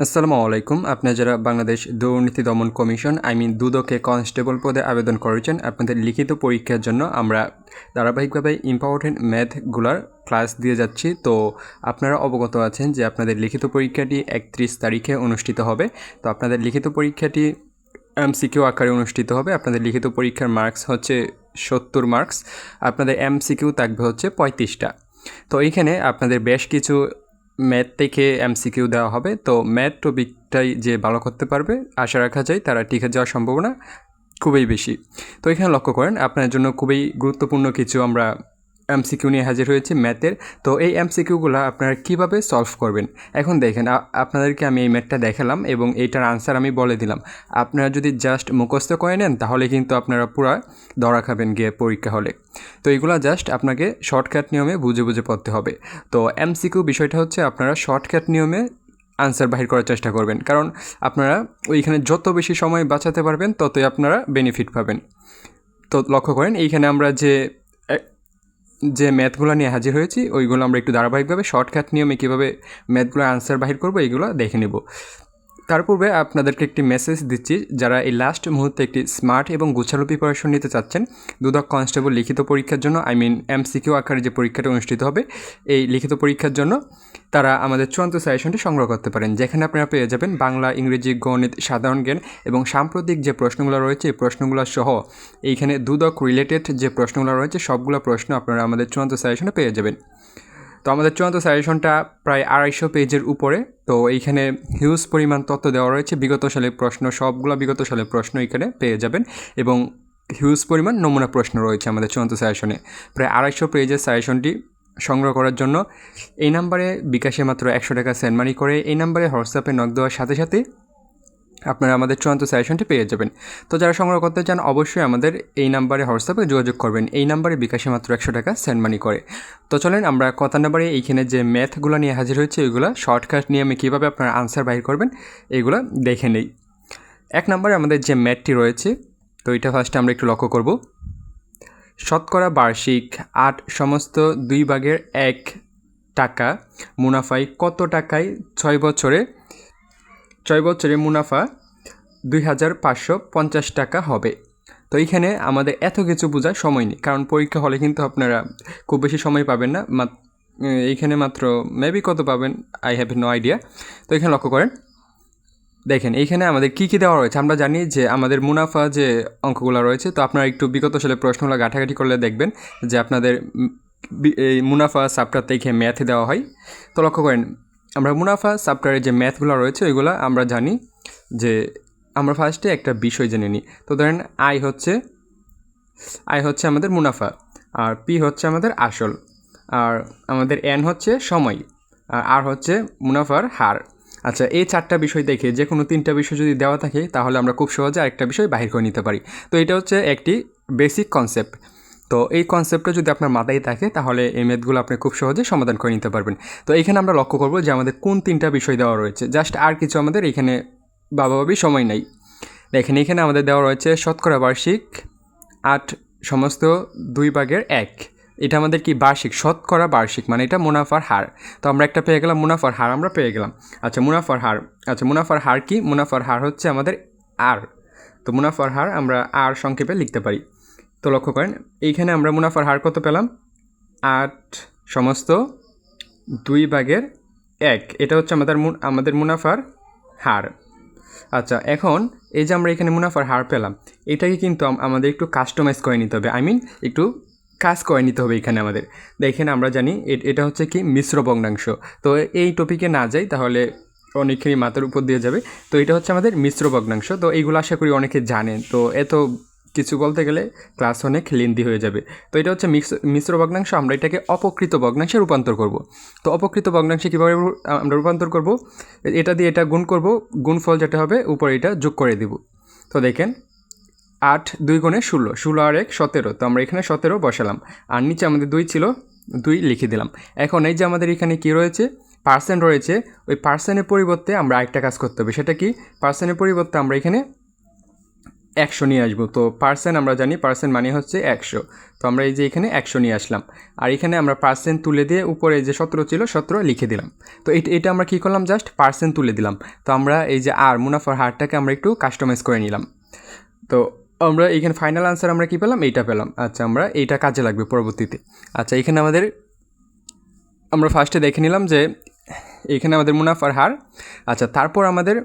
আসসালামু আলাইকুম। আপনারা যারা বাংলাদেশ দুর্নীতি দমন কমিশন, আই মিন দুদকে কনস্টেবল পদে আবেদন করেছেন, আপনাদের লিখিত পরীক্ষার জন্য আমরা ধারাবাহিকভাবে ইম্পর্টেন্ট ম্যাথগুলার ক্লাস দিয়ে যাচ্ছি। তো আপনারা অবগত আছেন যে আপনাদের লিখিত পরীক্ষাটি একত্রিশ তারিখে অনুষ্ঠিত হবে। তো আপনাদের লিখিত পরীক্ষাটি এমসিকিউ আকারে অনুষ্ঠিত হবে। আপনাদের লিখিত পরীক্ষার মার্কস হচ্ছে সত্তর মার্কস আপনাদের এমসিকিউ থাকবে হচ্ছে পঁয়ত্রিশটা। তো এইখানে আপনাদের বেশ কিছু ম্যাথ থেকে এমসিকিউ দেওয়া হবে। তো ম্যাথ টপিকটাই যে ভালো করতে পারবে, আশা রাখা যায় তারা টিকে যাওয়ার সম্ভাবনা খুবই বেশি। তো এখানে লক্ষ্য করেন, আপনার জন্য খুবই গুরুত্বপূর্ণ কিছু আমরা এমসিকিউ নিয়ে হাজির হয়েছি ম্যাথের। তো এই এমসিকিউগুলো আপনারা কীভাবে সলভ করবেন? এখন দেখেন আপনাদেরকে আমি এই ম্যাথটা দেখালাম এবং এইটার আনসার আমি বলে দিলাম। আপনারা যদি জাস্ট মুখস্থ করে নেন, তাহলে কিন্তু আপনারা পুরা ধরা খাবেন গিয়ে পরীক্ষা হলে। তো এইগুলো জাস্ট আপনাকে শর্টকাট নিয়মে বুঝে বুঝে পড়তে হবে। তো এমসিকিউ বিষয়টা হচ্ছে, আপনারা শর্টকাট নিয়মে আনসার বাহির করার চেষ্টা করবেন। কারণ আপনারা ওইখানে যত বেশি সময় বাঁচাতে পারবেন, ততই আপনারা বেনিফিট পাবেন। তো লক্ষ্য করেন, এইখানে আমরা যে যে ম্যাথগুলো নিয়ে হাজির হয়েছি, ওইগুলো আমরা একটু ধারাবাহিকভাবে শর্টকাট নিয়মে কীভাবে ম্যাথগুলো আনসার বাহির করব এইগুলো দেখে নেব। তার পূর্বে আপনাদেরকে একটি মেসেজ দিচ্ছি, যারা এই লাস্ট মুহূর্তে একটি স্মার্ট এবং গুছালো প্রিপারেশন নিতে চাচ্ছেন, দুদক কনস্টেবল লিখিত পরীক্ষার জন্য আই মিন এমসিকিউ আকারে যে পরীক্ষাটা অনুষ্ঠিত হবে, এই লিখিত পরীক্ষার জন্য তারা আমাদের চূড়ান্ত সাজেশনটি সংগ্রহ করতে পারেন। যেখানে আপনারা পেয়ে যাবেন বাংলা, ইংরেজি, গণিত, সাধারণ জ্ঞান এবং সাম্প্রতিক যে প্রশ্নগুলো রয়েছে, এই প্রশ্নগুলো সহ এইখানে দুদক রিলেটেড যে প্রশ্নগুলো রয়েছে, সবগুলো প্রশ্ন আপনারা আমাদের চূড়ান্ত সাজেশনে পেয়ে যাবেন। তো আমাদের চূড়ান্ত সাজেশনটা প্রায় আড়াইশো পেজের উপরে। তো এইখানে হিউজ পরিমাণ তথ্য দেওয়া রয়েছে। বিগত সালের প্রশ্ন, সবগুলো বিগত সালের প্রশ্ন এখানে পেয়ে যাবেন এবং হিউজ পরিমাণ নমুনা প্রশ্ন রয়েছে আমাদের চূড়ান্ত সাজেশনে। প্রায় আড়াইশো পেজের সাজেশনটি সংগ্রহ করার জন্য এই নাম্বারে বিকাশে মাত্র একশো টাকা সেন্ড মানি করে, এই নাম্বারে হোয়াটসঅ্যাপে নক দেওয়ার সাথে সাথে আপনারা আমাদের চূড়ান্ত সাজেশনটি পেয়ে যাবেন। তো যারা সংগ্রহ করতে চান, অবশ্যই আমাদের এই নাম্বারে হোয়াটসঅ্যাপে যোগাযোগ করবেন। এই নাম্বারে বিকাশে মাত্র একশো টাকা সেন্ড মানি করে। তো চলেন, আমরা কত নাম্বারে এইখানে যে ম্যাথগুলো নিয়ে হাজির হয়েছে, ওইগুলো শর্টকাট নিয়ে আমি কীভাবে আপনারা আনসার বাহির করবেন এইগুলো দেখে নেই। এক নম্বরে আমাদের যে ম্যাথটি রয়েছে, তো এটা ফার্স্টে আমরা একটু লক্ষ্য করব। শতকরা বার্ষিক আট সমস্ত দুই ভাগের এক টাকা, মুনাফায় কত টাকায় ছয় বছরে ছয় বছরে মুনাফা দুই হাজার পাঁচশো পঞ্চাশ টাকা হবে। তো এইখানে আমাদের এত কিছু বোঝার সময় নেই, কারণ পরীক্ষা হলে কিন্তু আপনারা খুব বেশি সময় পাবেন না। এইখানে মাত্র মেবি কত পাবেন? আই হ্যাভ নো আইডিয়া তো এখানে লক্ষ্য করেন। দেখেন এইখানে আমাদের কী কী দেওয়া রয়েছে? আমরা জানি যে আমাদের মুনাফা যে অঙ্কগুলো রয়েছে, তো আপনারা একটু বিগত সালে প্রশ্নগুলো ঘাটাঘাটি করলে দেখবেন যে আপনাদের এই মুনাফা সাপটাতে এখানে ম্যাথে দেওয়া হয়। তো লক্ষ্য করেন আমরা মুনাফা সাপটারের যে ম্যাথগুলো রয়েছে, ওইগুলো আমরা জানি যে আমরা ফার্স্টে একটা বিষয় জেনে নিই। তো ধরেন আয় হচ্ছে আয় হচ্ছে আমাদের মুনাফা, আর পি হচ্ছে আমাদের আসল, আর আমাদের এন হচ্ছে সময়, আর আর হচ্ছে মুনাফার হার। আচ্ছা এই চারটা বিষয় দেখে যে কোনো তিনটা বিষয় যদি দেওয়া থাকে, তাহলে আমরা খুব সহজে আরেকটা বিষয় বাহির করে নিতে পারি। তো এটা হচ্ছে একটি বেসিক কনসেপ্ট তো এই কনসেপ্টটা যদি আপনার মাথায় থাকে, তাহলে এই ম্যাথগুলো আপনি খুব সহজে সমাধান করে নিতে পারবেন। তো এখানে আমরা লক্ষ্য করব যে আমাদের কোন তিনটা বিষয় দেওয়া রয়েছে। জাস্ট আর কিছু আমাদের এখানে বাবাবাবি সময় নাই। দেখেন, এখানে আমাদের দেওয়া রয়েছে শতকরা বার্ষিক আট সমস্ত দুই ভাগের এক। এটা আমাদের কি বার্ষিক? শতকরা বার্ষিক মানে এটা মুনাফার হার। তো আমরা একটা পেয়ে গেলাম, মুনাফার হার আমরা পেয়ে গেলাম। আচ্ছা মুনাফার হার আচ্ছা মুনাফার হার কি? মুনাফার হার হচ্ছে আমাদের আর তো মুনাফার হার আমরা আর সংক্ষেপে লিখতে পারি। তো লক্ষ্য করেন, এইখানে আমরা মুনাফার হার কত পেলাম? আট সমস্ত দুই ভাগের এক। এটা হচ্ছে আমাদের আমাদের মুনাফার হার। আচ্ছা এখন এই যে আমরা এখানে মুনাফার হার পেলাম, এটাকে কিন্তু আমাদের একটু কাস্টমাইজ করে নিতে হবে। আই মিন একটু কাজ করে নিতে হবে এখানে আমাদের। দেখেন আমরা জানি এটা হচ্ছে কি মিশ্র ভগ্নাংশ। তো এই টপিকে না যাই, তাহলে অনেকেরই মাথার উপর দিয়ে যাবে। তো এটা হচ্ছে আমাদের মিশ্র ভগ্নাংশ। তো এইগুলো আশা করি অনেকে জানেন। তো এত কিছু বলতে গেলে ক্লাস অনেক লেন্দি হয়ে যাবে। তো এটা হচ্ছে মিক্স মিশ্র ভগ্নাংশ, আমরা এটাকে অপকৃত ভগ্নাংশে রূপান্তর করব। তো অপকৃত ভগ্নাংশে কীভাবে আমরা রূপান্তর করব? এটা দিয়ে এটা গুণ করব, গুণফল যেটা হবে, উপরে এটা যোগ করে দিব। তো দেখেন, আট দুই গুণে ষোলো ষোলো আর এক সতেরো, তো আমরা এখানে সতেরো বসালাম। আর নিচে আমাদের দুই ছিল, দুই লিখে দিলাম। এখন এই যে আমাদের এখানে কি রয়েছে? পার্সেন্ট রয়েছে, ওই পার্সেন্টের পরিবর্তে আমরা আরেকটা কাজ করতে হবে। সেটা কি? পার্সেন্টের পরিবর্তে আমরা এখানে একশো নিয়ে আসব। তো পার্সেন্ট আমরা জানি, পার্সেন্ট মানে হচ্ছে একশো। তো আমরা এই যে এখানে একশো নিয়ে আসলাম। আর এখানে আমরা পার্সেন্ট তুলে দিয়ে উপরে যে সতেরো ছিল, সতেরো লিখে দিলাম। তো এটা এটা আমরা কী করলাম জাস্ট? পার্সেন্ট তুলে দিলাম। তো আমরা এই যে আর, মুনাফার হারটাকে আমরা একটু কাস্টমাইজ করে নিলাম। তো আমরা এখানে ফাইনাল আনসার আমরা কী পেলাম? এইটা পেলাম। আচ্ছা আমরা এইটা কাজে লাগবে পরবর্তীতে। আচ্ছা এখানে আমাদের আমরা ফার্স্টে দেখে নিলাম যে এখানে আমাদের মুনাফার হার। আচ্ছা তারপর আমাদের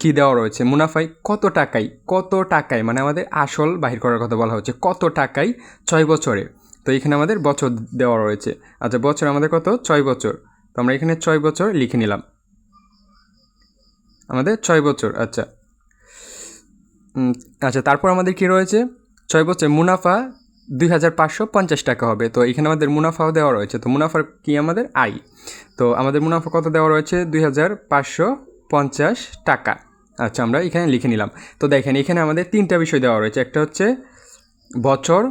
কি দেওয়া রয়েছে? মুনাফায় কত টাকায় কত টাকায় মানে আমাদের আসল বাহির করার কথা বলা হচ্ছে, কত টাকায় ছয় বছরে। তো এখানে আমাদের বছর দেওয়া রয়েছে। আচ্ছা বছর আমাদের কত? ছয় বছর। তো আমরা এখানে ছয় বছর লিখে নিলাম। আমাদের ছয় বছর আচ্ছা। আচ্ছা তারপর আমাদের কি রয়েছে? ছয় বছর মুনাফা দুই হাজার পাঁচশো পঞ্চাশ টাকা হবে। তো এখানে আমাদের মুনাফাও দেওয়া রয়েছে। তো মুনাফার কি আমাদের? আয়। তো আমাদের মুনাফা কত দেওয়া রয়েছে? দুই হাজার পাঁচশো পঞ্চাশ টাকা। আচ্ছা আমরা এখানে লিখে নিলাম। তো দেখেন, এখানে আমাদের তিনটা বিষয় দেওয়া রয়েছে। একটা হচ্ছে বছর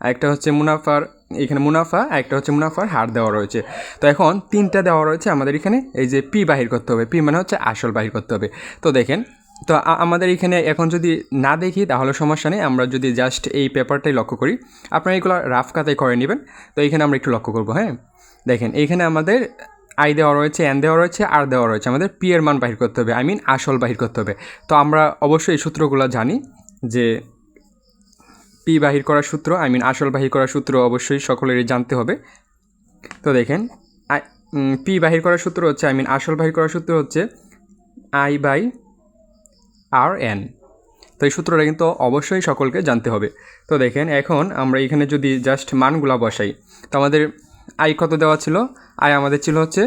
একটা হচ্ছে মুনাফার, এখানে মুনাফা একটা হচ্ছে মুনাফার হার দেওয়া রয়েছে। তো এখন তিনটা দেওয়া রয়েছে আমাদের এখানে। এই যে পি বাহির করতে হবে। পি মানে হচ্ছে আসল বাহির করতে হবে। তো দেখেন, তো আমাদের এখানে এখন যদি না দেখি, তাহলে সমস্যা নেই। আমরা যদি জাস্ট এই পেপারটাই লক্ষ্য করি, আপনারা এগুলো রাফ কাতায় করে নেবেন। তো এখানে আমরা একটু লক্ষ্য করব হ্যাঁ? দেখেন এইখানে আমাদের আই দেওয়া রয়েছে এন দেওয়া রয়েছে আর দেওয়া রয়েছে। আমাদের পি এর মান বাহির করতে হবে আই মিন আসল বাহির করতে হবে। তো আমরা অবশ্যই এই সূত্রগুলো জানি যে পি বাহির করার সূত্র আই মিন আসল বাহির করার সূত্র অবশ্যই সকলেরই জানতে হবে। তো দেখেন পি বাহির করার সূত্র হচ্ছে আই মিন আসল বাহির করার সূত্র হচ্ছে আই বাই আর এন তো এই সূত্রটা কিন্তু অবশ্যই সকলকে জানতে হবে। তো দেখেন, এখন আমরা এখানে যদি জাস্ট মানগুলা বসাই, তো আমাদের আই কত দেওয়া ছিল? আয় আমাদের ছিল হচ্ছে,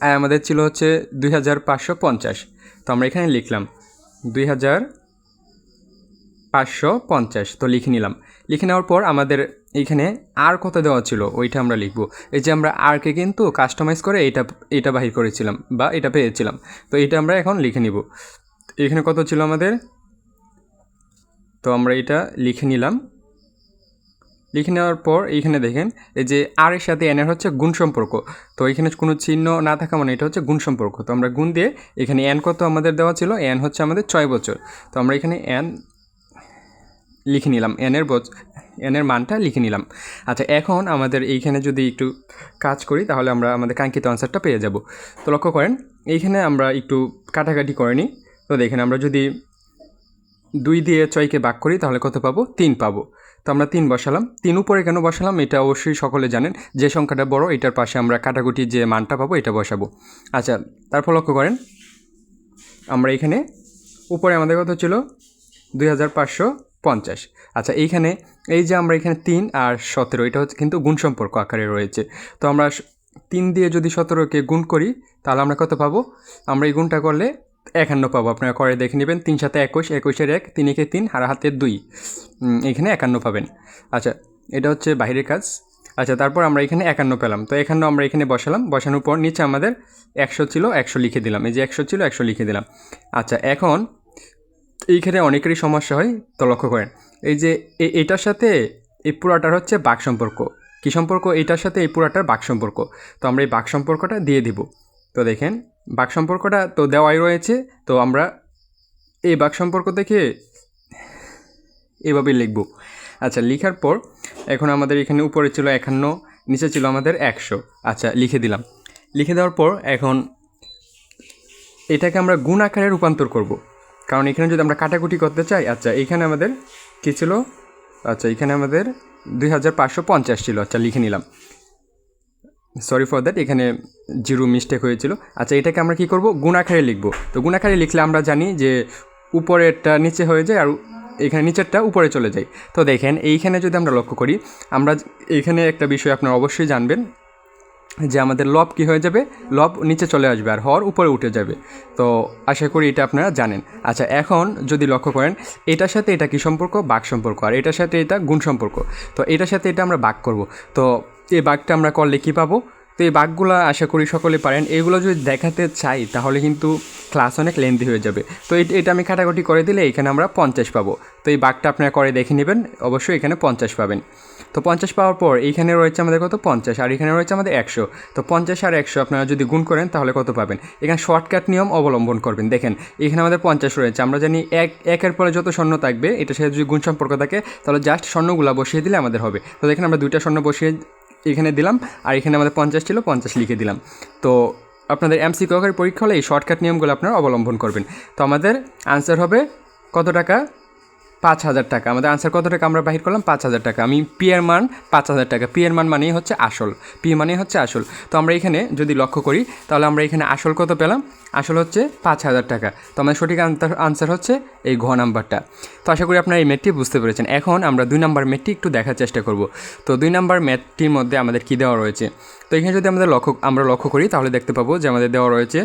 আয় আমাদের ছিল হচ্ছে দুই হাজার পাঁচশো পঞ্চাশ। তো আমরা এখানে লিখলাম দুই হাজার পাঁচশো পঞ্চাশ। তো লিখে নিলাম। লিখে নেওয়ার পর আমাদের এইখানে আর কত দেওয়া ছিল? ওইটা আমরা লিখব। এই যে আমরা আরকে কিন্তু কাস্টমাইজ করে এটা এটা বাহির করেছিলাম বা এটা পেয়েছিলাম। তো এটা আমরা এখন লিখে নিব। এখানে কত ছিল আমাদের? তো আমরা এটা লিখে নিলাম। লিখে নেওয়ার পর এইখানে দেখেন, এই যে আর এর সাথে এনের হচ্ছে গুণ সম্পর্ক। তো এখানে কোনো চিহ্ন না থাকা মানে এটা হচ্ছে গুণ সম্পর্ক। তো আমরা গুণ দিয়ে এখানে এন কত আমাদের দেওয়া ছিল? এন হচ্ছে আমাদের ছয় বছর। তো আমরা এখানে এন লিখে নিলাম এনের বচ এনের মানটা লিখে নিলাম। আচ্ছা এখন আমাদের এইখানে যদি একটু কাজ করি, তাহলে আমরা আমাদের কাঙ্ক্ষিত আনসারটা পেয়ে যাব। তো লক্ষ্য করেন, এইখানে আমরা একটু কাটাকাটি করে নিই। তো দেখেন, আমরা যদি দুই দিয়ে ছয়কে ভাগ করি, তাহলে কত পাবো? তিন পাবো। তো আমরা তিন বসালাম। তিন উপরে কেন বসালাম? এটা অবশ্যই সকলে জানেন। যে সংখ্যাটা বড়, এটার পাশে আমরা কাটাকুটি যে মানটা পাবো, এটা বসাবো। আচ্ছা তারপর লক্ষ্য করেন। আমরা এখানে উপরে আমাদের কথা ছিল? দুই হাজার পাঁচশো পঞ্চাশ। আচ্ছা এইখানে এই যে আমরা এখানে তিন আর সতেরো, এটা হচ্ছে কিন্তু গুণ সম্পর্ক আকারে রয়েছে। তো আমরা তিন দিয়ে যদি সতেরোকে গুণ করি, তাহলে আমরা কত পাবো? আমরা এই গুণটা করলে একান্ন পাবো। আপনারা করে দেখে নেবেন? তিন সাথে একুশ, একুশের এক, তিন একে তিন, আর হাতের দুই। এখানে একান্ন পাবেন। আচ্ছা এটা হচ্ছে বাইরের কাজ। আচ্ছা তারপর আমরা এখানে একান্ন পেলাম। তো একান্ন আমরা এখানে বসালাম। বসানোর পর নিচে আমাদের একশো ছিল, একশো লিখে দিলাম। এই যে একশো ছিল, একশো লিখে দিলাম। আচ্ছা এখন এইখানে অনেকেরই সমস্যা হয়, তো লক্ষ্য করেন। এই যে এটার সাথে এই পুরাটার হচ্ছে বাক সম্পর্ক। কী সম্পর্ক? এটার সাথে এই পুরাটার বাক সম্পর্ক। তো আমরা এই বাক সম্পর্কটা দিয়ে দিব। তো দেখেন বাক সম্পর্কটা তো দেওয়াই রয়েছে, তো আমরা এই বাক সম্পর্ক থেকে এভাবে লিখব। আচ্ছা লেখার পর এখন আমাদের এখানে উপরে ছিল একান্ন, নিচে ছিল আমাদের একশো। আচ্ছা লিখে দিলাম। লিখে দেওয়ার পর এখন এটাকে আমরা গুণ আকারে রূপান্তর করব। কারণ এখানে যদি আমরা কাটাকুটি করতে চাই আচ্ছা এখানে আমাদের কী ছিল? আচ্ছা এখানে আমাদের দুই হাজার পাঁচশো পঞ্চাশ ছিল। আচ্ছা লিখে নিলাম। সরি ফর দ্যাট এখানে জিরো মিস্টেক হয়েছিল। আচ্ছা এটাকে আমরা কি করব? গুণ আকারে লিখব। তো গুণ আকারে লিখলে আমরা জানি যে উপরেরটা নিচে হয়ে যায় আর এখানে নিচেরটা উপরে চলে যায়। তো দেখেন, এইখানে যদি আমরা লক্ষ্য করি, আমরা এইখানে একটা বিষয় আপনারা অবশ্যই জানবেন যে আমাদের লব কি হয়ে যাবে? লব নিচে চলে আসবে আর হর উপরে উঠে যাবে। তো আশা করি এটা আপনারা জানেন। আচ্ছা এখন যদি লক্ষ্য করেন, এটার সাথে এটা কি সম্পর্ক? বাক সম্পর্ক। আর এটার সাথে এটা গুণ সম্পর্ক। তো এটার সাথে এটা আমরা বাক করব। তো এই বাঘটা আমরা করলে কী পাবো। তো এই বাঘগুলো আশা করি সকলে পারেন। এগুলো যদি দেখাতে চাই, তাহলে কিন্তু ক্লাস অনেক লেন্দি হয়ে যাবে। তো এট- আমি কাটাকুটি করে দিলে এখানে আমরা পঞ্চাশ পাবো। তো এই বাঘটা আপনারা করে দেখে নেবেন, অবশ্যই এখানে পঞ্চাশ পাবেন। তো পঞ্চাশ পাওয়ার পর এইখানে রয়েছে আমাদের কত? পঞ্চাশ, আর এখানে রয়েছে আমাদের একশো। তো পঞ্চাশ আর একশো আপনারা যদি গুণ করেন, তাহলে কত পাবেন? এখানে শর্টকাট নিয়ম অবলম্বন করবেন। দেখেন, এখানে আমাদের পঞ্চাশ রয়েছে। আমরা জানি এক, একের পরে যত স্বর্ণ থাকবে, এটার সাথে যদি গুণ সম্পর্ক থাকে, তাহলে জাস্ট স্বর্ণগুলো বসিয়ে দিলে আমাদের হবে। তো দেখেন আমরা দুইটা স্বর্ণ বসিয়ে এখানে দিলাম, আর এখানে আমাদের পঞ্চাশ ছিল, পঞ্চাশ লিখে দিলাম। তো আপনাদের এমসি ককারি পরীক্ষা হলে এই শর্টকাট নিয়মগুলো আপনারা অবলম্বন করবেন। তো আমাদের আনসার হবে কত টাকা? পাঁচ হাজার টাকা। আমাদের আনসার কত টাকা আমরা বাহির করলাম? পাঁচ হাজার টাকা। আমি পি এর মান পাঁচ হাজার টাকা। পি এর মান মানেই হচ্ছে আসল। পি মানেই হচ্ছে আসল। তো আমরা এখানে যদি লক্ষ্য করি, তাহলে আমরা এখানে আসল কত পেলাম? আসল হচ্ছে পাঁচ হাজার টাকা। তো আমাদের সঠিক আনসার হচ্ছে এই ঘ নাম্বারটা। তো আশা করি আপনারা এই ম্যাথটি বুঝতে পেরেছেন। এখন আমরা দুই নাম্বার ম্যাথটি একটু দেখার চেষ্টা করব। তো দুই নাম্বার ম্যাথটির মধ্যে আমাদের কী দেওয়া রয়েছে? তো এখানে যদি আমাদের লক্ষ্য, আমরা লক্ষ্য করি, তাহলে দেখতে পাবো যে আমাদের দেওয়া রয়েছে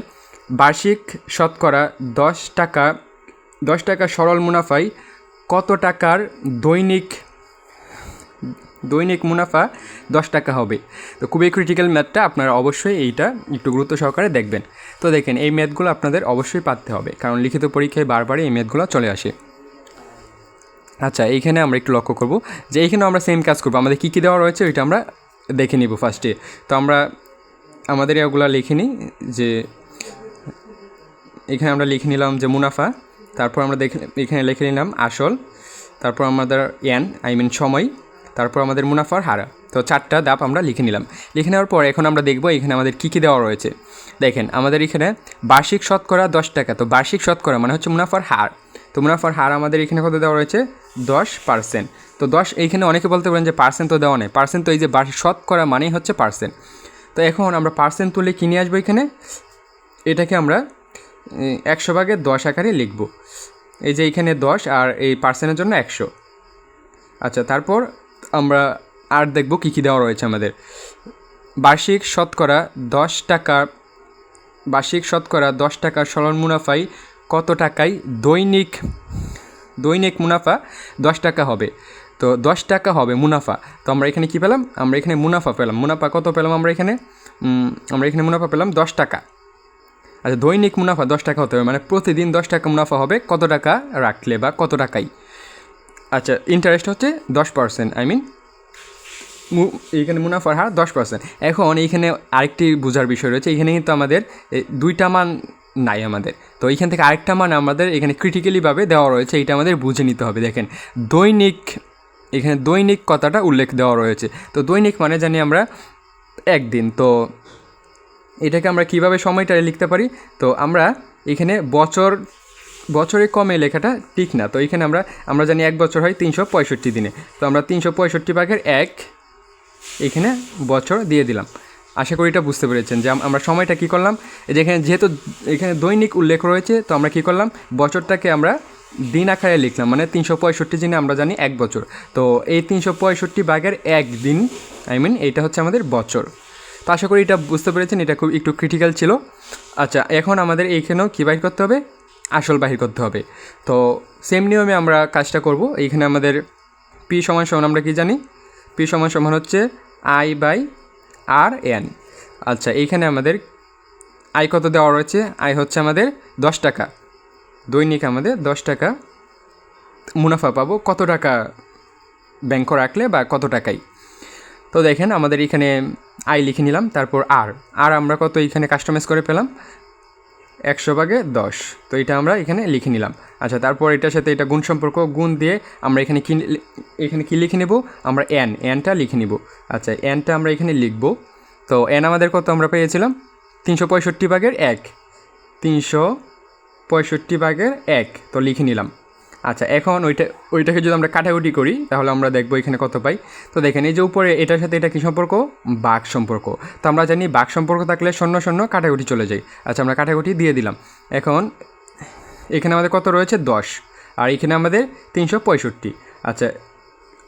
বার্ষিক শতকরা দশ টাকা দশ টাকা সরল মুনাফায় কত টাকার দৈনিক দৈনিক মুনাফা দশ টাকা হবে? তো খুবই ক্রিটিক্যাল ম্যাথটা আপনারা অবশ্যই এইটা একটু গুরুত্ব সহকারে দেখবেন। তো দেখেন, এই ম্যাথগুলো আপনাদের অবশ্যই পারতে হবে, কারণ লিখিত পরীক্ষায় বারবারই এই ম্যাথগুলো চলে আসে। আচ্ছা এইখানে আমরা একটু লক্ষ্য করব যে এইখানে আমরা সেম কাজ করব। আমাদের কী কী দেওয়া রয়েছে ওইটা আমরা দেখে নিব ফার্স্টে তো আমরা আমাদের এগুলো লিখে নিই যে, এখানে আমরা লিখে নিলাম যে মুনাফা তারপর আমরা দেখে এখানে লিখে নিলাম আসল, তারপর আমাদের এন আই মিন সময়, তারপর আমাদের মুনাফার হারা। তো চারটা দাপ আমরা লিখে নিলাম। লিখে নেওয়ার পর এখন আমরা দেখব এখানে আমাদের কী কী দেওয়া রয়েছে। দেখেন, আমাদের এখানে বার্ষিক শতকরা দশ টাকা। তো বার্ষিক শতকরা মানে হচ্ছে মুনাফার হার। তো মুনাফার হার আমাদের এখানে কত দেওয়া রয়েছে? দশ পার্সেন্ট। তো দশ, এইখানে অনেকে বলতে পারেন যে পার্সেন্ট তো দেওয়া নেই। পার্সেন্ট তো এই যে বার্ষিক শতকরা মানেই হচ্ছে পার্সেন্ট। তো এখন আমরা পার্সেন্ট তুলে কিনে আসব এখানে? এটাকে আমরা একশো ভাগে দশ আকারে লিখব। এই যে এইখানে দশ আর এই পার্সেন্টের জন্য একশো। আচ্ছা তারপর আমরা আর দেখব কী কী দেওয়া রয়েছে আমাদের। বার্ষিক শতকরা দশ টাকা, বার্ষিক শতকরা দশ টাকার সরল মুনাফায় কত টাকায় দৈনিক দৈনিক মুনাফা দশ টাকা হবে? তো দশ টাকা হবে মুনাফা। তো আমরা এখানে কী পেলাম? আমরা এখানে মুনাফা পেলাম। মুনাফা কত পেলাম আমরা এখানে? আমরা এখানে মুনাফা পেলাম দশ টাকা। আচ্ছা দৈনিক মুনাফা দশ টাকা হতে হবে মানে প্রতিদিন দশ টাকা মুনাফা হবে, কত টাকা রাখলে বা কত টাকাই? আচ্ছা ইন্টারেস্ট হচ্ছে দশ পার্সেন্ট আই মিন এইখানে মুনাফার হার দশ পার্সেন্ট এখন এইখানে আরেকটি বোঝার বিষয় রয়েছে এখানে কিন্তু আমাদের দুইটা মান নাই আমাদের। তো এইখান থেকে আরেকটা মান আমাদের এখানে ক্রিটিক্যালিভাবে দেওয়া রয়েছে এটা আমাদের বুঝে নিতে হবে, দেখেন। দৈনিক, এখানে দৈনিক কথাটা উল্লেখ দেওয়া রয়েছে। তো দৈনিক মানে জানি আমরা একদিন, তো এটাকে আমরা কীভাবে সময়টা লিখতে পারি? তো আমরা এখানে বছর, বছরে কমে লেখাটা ঠিক না। তো এখানে আমরা আমরা জানি এক বছর হয় তিনশো পঁয়ষট্টি দিনে। তো আমরা তিনশো পঁয়ষট্টি ভাগের এক এখানে বছর দিয়ে দিলাম। আশা করি এটা বুঝতে পেরেছেন যে আমরা সময়টা কী করলাম? যেখানে যেহেতু এখানে দৈনিক উল্লেখ রয়েছে, তো আমরা কী করলাম? বছরটাকে আমরা দিন আকারে লিখলাম মানে তিনশো পঁয়ষট্টি দিনে আমরা জানি এক বছর। তো এই তিনশো পঁয়ষট্টি ভাগের এক দিন, আই মিন এইটা হচ্ছে আমাদের বছর। তো আশা করি এটা বুঝতে পেরেছেন, এটা খুব একটু ক্রিটিক্যাল ছিল। আচ্ছা এখন আমাদের এইখানেও কী বাহির করতে হবে? আসল বাহির করতে হবে। তো সেম নিয়মে আমরা কাজটা করব। এইখানে আমাদের পি সমান সমান আমরা কি জানি? পি সমান সমান হচ্ছে আই বাই আর এন আচ্ছা এইখানে আমাদের আই কত দেওয়া রয়েছে? আই হচ্ছে আমাদের দশ টাকা। দৈনিক আমাদের দশ টাকা। মুনাফা পাবো কত টাকা ব্যাংক রাখলে বা কত টাকাই? তো দেখেন আমাদের এখানে আই লিখে নিলাম, তারপর আর আর আমরা কত এখানে কাস্টমাইজ করে পেলাম? একশো ভাগে দশ। তো এটা আমরা এখানে লিখে নিলাম। আচ্ছা তারপর এটার সাথে এটা গুণ সম্পর্ক, গুণ দিয়ে আমরা এখানে কি এখানে কী লিখে নেব? আমরা এন এনটা লিখে নিব। আচ্ছা এনটা আমরা এখানে লিখব। তো এন আমাদের কত আমরা পেয়েছিলাম? তিনশো পঁয়ষট্টি ভাগের এক। তিনশো পঁয়ষট্টি ভাগের এক। তো লিখে নিলাম। আচ্ছা এখন ওইটা, ওইটাকে যদি আমরা কাটাকুটি করি, তাহলে আমরা দেখব এখানে কত পাই। তো দেখেন, এই যে উপরে এটার সাথে এটা কী সম্পর্ক? বাঘ সম্পর্ক। তো আমরা জানি বাঘ সম্পর্ক থাকলে শূন্য শূন্য কাটাকুটি চলে যায়। আচ্ছা আমরা কাটাকুটি দিয়ে দিলাম। এখন এখানে আমাদের কত রয়েছে? দশ। আর এখানে আমাদের তিনশো পঁয়ষট্টি। আচ্ছা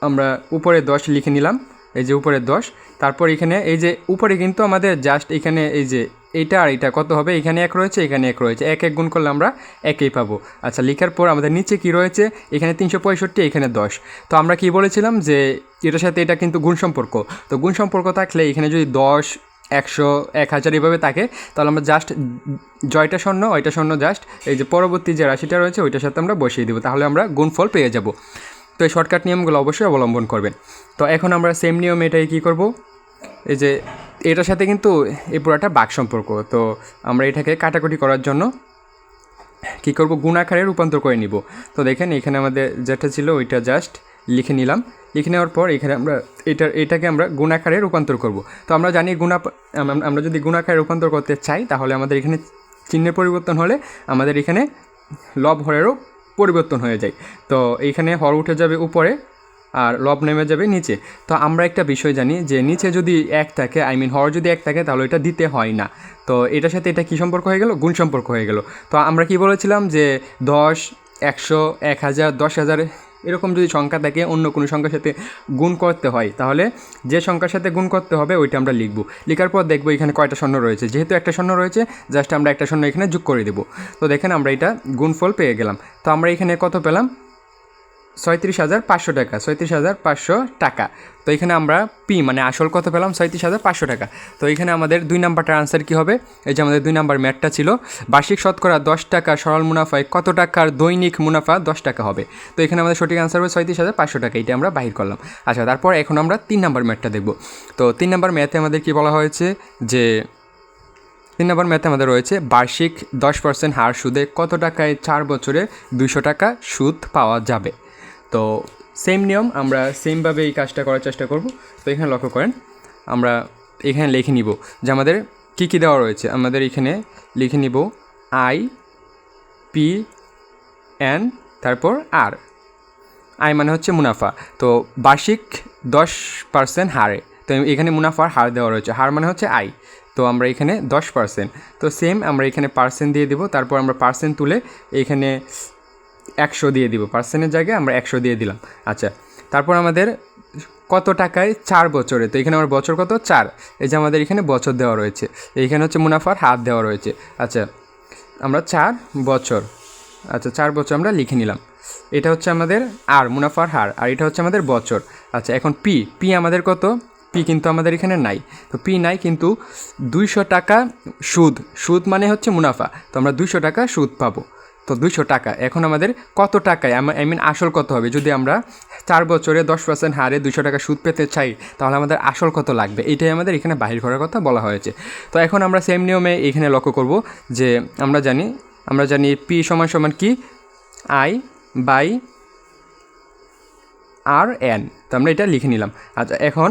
আমরা উপরে দশ লিখে নিলাম। এই যে উপরে দশ। তারপর এখানে, এই যে উপরে কিন্তু আমাদের জাস্ট এখানে এই যে এইটা আর এটা, কত হবে? এখানে এক রয়েছে, এখানে এক রয়েছে। এক এক গুণ করলে আমরা একই পাবো। আচ্ছা লেখার পর আমাদের নিচে কি রয়েছে? এখানে তিনশো পঁয়ষট্টি, এখানে দশ। তো আমরা কি বলেছিলাম যে এটার সাথে এটা কিন্তু গুণ সম্পর্ক। তো গুণ সম্পর্ক থাকলে এখানে যদি দশ, একশো, এক হাজার এভাবে থাকে, তাহলে আমরা জাস্ট জয়টা স্বর্ণ ওইটা স্বর্ণ জাস্ট এই যে পরবর্তী যে রাশিটা রয়েছে, ওইটার সাথে আমরা বসিয়ে দেবো। তাহলে আমরা গুণফল পেয়ে যাব। তো এই শর্টকাট নিয়মগুলো অবশ্যই অবলম্বন করবেন। তো এখন আমরা সেম নিয়ম এটাই কী করব? এই যে এটার সাথে কিন্তু এই পুরাটা বাক সম্পর্ক। তো আমরা এটাকে কাটাকুটি করার জন্য কী করব? গুণাকারে রূপান্তর করে নিব। তো দেখেন এখানে আমাদের যেটা ছিল ওইটা জাস্ট লিখে নিলাম। লিখে নেওয়ার পর এখানে আমরা এটা এটাকে আমরা গুণাকারে রূপান্তর করব। তো আমরা জানি গুণা আমরা যদি গুণাকারে রূপান্তর করতে চাই, তাহলে আমাদের এখানে চিহ্নের পরিবর্তন হলে আমাদের এখানে লব হরেরও পরিবর্তন হয়ে যায়। তো এইখানে হর উঠে যাবে উপরে। আর লব নেমে যাবে নিচে। তো আমরা একটা বিষয় জানি যে নিচে যদি এক থাকে আই মিন হর যদি এক থাকে, তাহলে এটা দিতে হয় না। তো এটার সাথে এটা কী সম্পর্ক হয়ে গেল? গুণ সম্পর্ক হয়ে গেল। তো আমরা কি বলেছিলাম যে দশ, একশো, এক হাজার, দশ হাজার, এরকম যদি সংখ্যা থাকে, অন্য কোনো সংখ্যার সাথে গুণ করতে হয়, তাহলে যে সংখ্যার সাথে গুণ করতে হবে, ওইটা আমরা লিখব। লেখার পর দেখব এখানে কয়টা শূন্য রয়েছে। যেহেতু একটা শূন্য রয়েছে, জাস্ট আমরা একটা শূন্য এখানে যোগ করে দেবো। তো দেখেন আমরা এটা গুণফল পেয়ে গেলাম। তো আমরা এখানে কত পেলাম? ছয়ত্রিশ হাজার পাঁচশো টাকা, ছয়ত্রিশ হাজার পাঁচশো টাকা। তো এখানে আমরা পি মানে আসল কত পেলাম? ছয়ত্রিশ হাজার পাঁচশো টাকা। তো এখানে আমাদের দুই নাম্বারটার আনসার কী হবে? এই যে আমাদের দুই নাম্বার ম্যাটটা ছিল, বার্ষিক শতকরা দশ টাকা সরল মুনাফায় কত টাকার দৈনিক মুনাফা দশ টাকা হবে? তো এখানে আমাদের সঠিক আনসার হবে ছয়ত্রিশ হাজার পাঁচশো টাকা, এটা আমরা বাহির করলাম। আচ্ছা তারপর এখন আমরা তিন নাম্বার ম্যাটটা দেখব। তো তিন নাম্বার ম্যাথে আমাদের কি বলা হয়েছে? যে তিন নম্বর ম্যাথে আমাদের রয়েছে, বার্ষিক দশ পার্সেন্ট হার সুদে কত টাকায় চার বছরে দুশো টাকা সুদ পাওয়া যাবে? তো সেম নিয়ম, আমরা সেমভাবে এই কাজটা করার চেষ্টা করব। তো এখানে লক্ষ্য করেন, আমরা এখানে লিখে নিব যে আমাদের কী কী দেওয়া রয়েছে। আমাদের এখানে লিখে নিব আই পি এন তারপর আর আই মানে হচ্ছে মুনাফা। তো বার্ষিক দশ পার্সেন্ট হারে। তো এখানে মুনাফার হার দেওয়া রয়েছে। হার মানে হচ্ছে আই তো আমরা এখানে দশ পার্সেন্ট তো সেম আমরা এখানে পার্সেন্ট দিয়ে দিব। তারপর আমরা পার্সেন্ট তুলে এখানে একশো দিয়ে দিব পার্সেন্টের জায়গায় আমরা একশো দিয়ে দিলাম। আচ্ছা তারপর আমাদের কত টাকায়? চার বছরে। তো এখানে আমার বছর কত? চার। এই যে আমাদের এখানে বছর দেওয়া রয়েছে। এইখানে হচ্ছে মুনাফার হাত দেওয়া রয়েছে। আচ্ছা আমরা চার বছর। আচ্ছা চার বছর আমরা লিখে নিলাম। এটা হচ্ছে আমাদের আর, মুনাফার হার। আর এটা হচ্ছে আমাদের বছর। আচ্ছা এখন পি। পি আমাদের কত? পি কিন্তু আমাদের এখানে নাই। তো পি নাই কিন্তু দুইশো টাকা সুদ। সুদ মানে হচ্ছে মুনাফা। তো আমরা দুইশো টাকা সুদ পাবো। তো দুইশো টাকা। এখন আমাদের কত টাকায়? আই মিন আসল কত হবে? যদি আমরা চার বছরে দশ পার্সেন্ট হারে দুইশো টাকা সুদ পেতে চাই, তাহলে আমাদের আসল কত লাগবে? এটাই আমাদের এখানে বাহির করার কথা বলা হয়েছে। তো এখন আমরা সেম নিয়মে এখানে লক্ষ্য করব যে আমরা জানি আমরা জানি পি সমান সমান কি? আই বাই আর এন তো আমরা এটা লিখে নিলাম। আচ্ছা এখন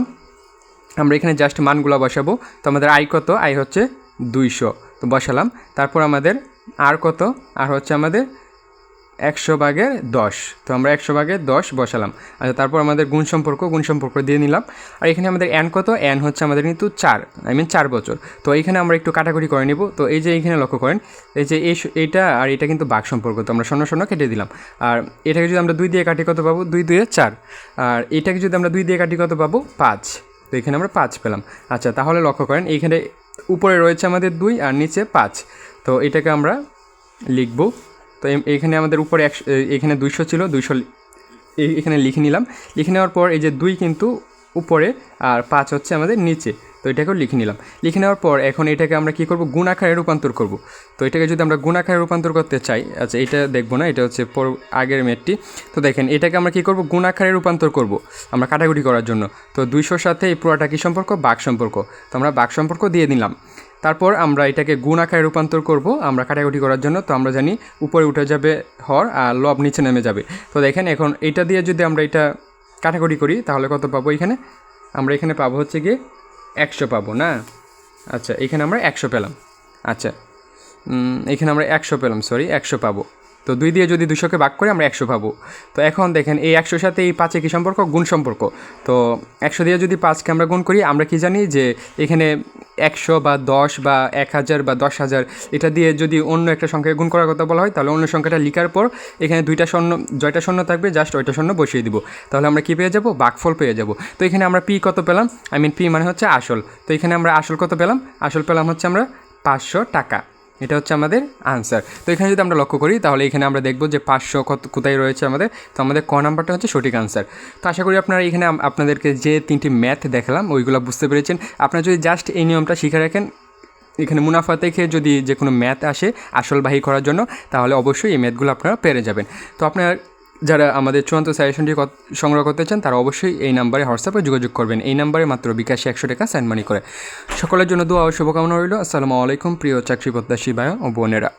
আমরা এখানে জাস্ট মানগুলো বসাবো। তো আমাদের আই কত? আই হচ্ছে দুইশো। তো বসালাম। তারপর আমাদের আর কত? আর হচ্ছে আমাদের একশো ভাগের দশ। তো আমরা একশো ভাগের দশ বসালাম। আচ্ছা তারপর আমাদের গুণ সম্পর্ক গুণ সম্পর্ক দিয়ে নিলাম। আর এখানে আমাদের এন কত? এন হচ্ছে আমাদের কিন্তু চার। আই মিন চার বছর। তো এইখানে আমরা একটু কাটাকুটি করে নিব। তো এই যে এইখানে লক্ষ্য করেন, এই যে এই এইটা আর এটা কিন্তু বাঘ সম্পর্ক। তো আমরা শূন্য শূন্য কেটে দিলাম। আর এটাকে যদি আমরা দুই দিয়ে কাটি কত পাবো? দুই দুয়ে চার। আর এটাকে যদি আমরা দুই দিয়ে কাটি কত পাবো? পাঁচ। তো এখানে আমরা পাঁচ পেলাম। আচ্ছা তাহলে লক্ষ্য করেন, এইখানে উপরে রয়েছে আমাদের দুই আর নিচে পাঁচ। তো এটাকে আমরা লিখব। তো এখানে আমাদের উপরে একশো এখানে দুইশো ছিল, দুইশো এখানে লিখে নিলাম। লিখে নেওয়ার পর এই যে দুই কিন্তু উপরে আর পাঁচ হচ্ছে আমাদের নিচে। তো এটাকেও লিখে নিলাম। লিখে নেওয়ার পর এখন এটাকে আমরা কী করব? গুণ আকারে রূপান্তর করব। তো এটাকে যদি আমরা গুণ আকারে রূপান্তর করতে চাই আচ্ছা এটা দেখব না, এটা হচ্ছে পর, আগের মেটটি। তো দেখেন, এটাকে আমরা কী করব? গুণ আকারে রূপান্তর করব আমরা কাটাকুটি করার জন্য। তো দুইশোর সাথে এই পুরোটা কী সম্পর্ক? বাঘ সম্পর্ক। তো আমরা বাঘ সম্পর্ক দিয়ে দিলাম তারপর আমরা এটাকে গুণ আকারে রূপান্তর করব, আমরা কাটাকুটি করার জন্য। তো আমরা জানি উপরে উঠে যাবে হর আর লব নিচে নেমে যাবে। তো দেখেন এখন এটা দিয়ে যদি আমরা এটা কাটাকুটি করি, তাহলে কত পাবো এখানে? আমরা এখানে পাবো হচ্ছে গিয়ে একশো পাবো, না? আচ্ছা এখানে আমরা একশো পেলাম। আচ্ছা এখানে আমরা একশো পেলাম সরি একশো পাবো। তো দুই দিয়ে যদি দুশোকে ভাগ করি, আমরা একশো পাবো। তো এখন দেখেন, এই একশোর সাথে এই পাঁচে কী সম্পর্ক? গুণ সম্পর্ক। তো একশো দিয়ে যদি পাঁচকে আমরা গুণ করি, আমরা কি জানি যে এখানে একশো বা দশ বা এক হাজার বা দশ হাজার, এটা দিয়ে যদি অন্য একটা সংখ্যায় গুণ করার কথা বলা হয়, তাহলে অন্য সংখ্যাটা লিখার পর এখানে দুইটা শূন্য, জয়টা শূন্য থাকবে, জাস্ট ওইটা শূন্য বসিয়ে দিব। তাহলে আমরা কি পেয়ে যাব? বাকফল পেয়ে যাব। তো এখানে আমরা পি কত পেলাম? আই মিন পি মানে হচ্ছে আসল। তো এখানে আমরা আসল কত পেলাম? আসল পেলাম হচ্ছে আমরা পাঁচশো টাকা। এটা হচ্ছে আমাদের আনসার তো এখানে যদি আমরা লক্ষ্য করি, তাহলে এখানে আমরা দেখব যে পাঁচশো কত কোথায় রয়েছে আমাদের। তো আমাদের ক নাম্বারটা হচ্ছে সঠিক আনসার তো আশা করি আপনারা এখানে আপনাদেরকে যে তিনটি ম্যাথ দেখালাম, ওইগুলো বুঝতে পেরেছেন। আপনারা যদি জাস্ট এই নিয়মটা শিখে রাখেন, এখানে মুনাফা থেকে যদি যে কোনো ম্যাথ আসে আসল বাহি করার জন্য, তাহলে অবশ্যই এই ম্যাথগুলো আপনারা পেরে যাবেন। তো আপনার যারা আমাদের চূড়ান্ত সাজেশনটি সংগ্রহ করতে চান, তারা অবশ্যই এই নাম্বারে হোয়াটসঅ্যাপে যোগাযোগ করবেন। এই নাম্বারে মাত্র বিকাশে একশো টাকা সাইন মানি করে। সকলের জন্য দোয়া ও শুভকামনা রইল। আসসালামু আলাইকুম, প্রিয় চাকরি প্রত্যাশী ভাই ও বোনেরা।